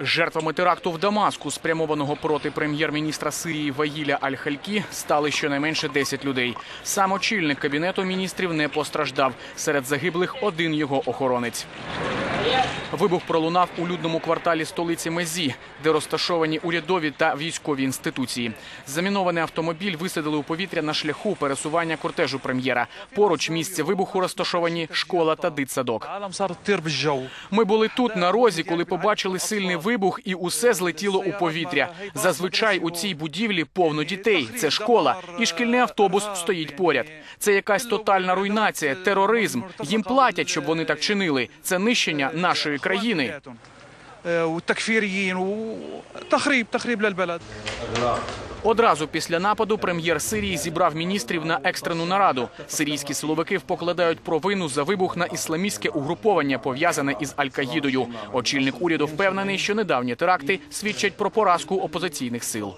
Жертвами теракту в Дамаску, спрямованого проти прем'єр-міністра Сирії Ваїля Аль-Халькі, стали щонайменше 10 людей. Сам очільник кабінету міністрів не постраждав. Серед загиблих один його охоронець. Вибух пролунав у людному кварталі столиці Мезі, де розташовані урядові та військові інституції. Замінований автомобіль висадили у повітря на шляху пересування кортежу прем'єра. Поруч місце вибуху розташовані школа та дитсадок. Ми були тут на розі, коли побачили сильний вибух, і усе злетіло у повітря. Зазвичай у цій будівлі повно дітей. Це школа, і шкільний автобус стоїть поряд. Це якась тотальна руйнація, тероризм. Їм платять, щоб вони так чинили. Це нищення нашої країни. Одразу після нападу прем'єр Сирії зібрав міністрів на екстрену нараду. Сирійські силовики покладають провину за вибух на ісламістське угруповання, пов'язане із Аль-Каїдою. Очільник уряду впевнений, що недавні теракти свідчать про поразку опозиційних сил.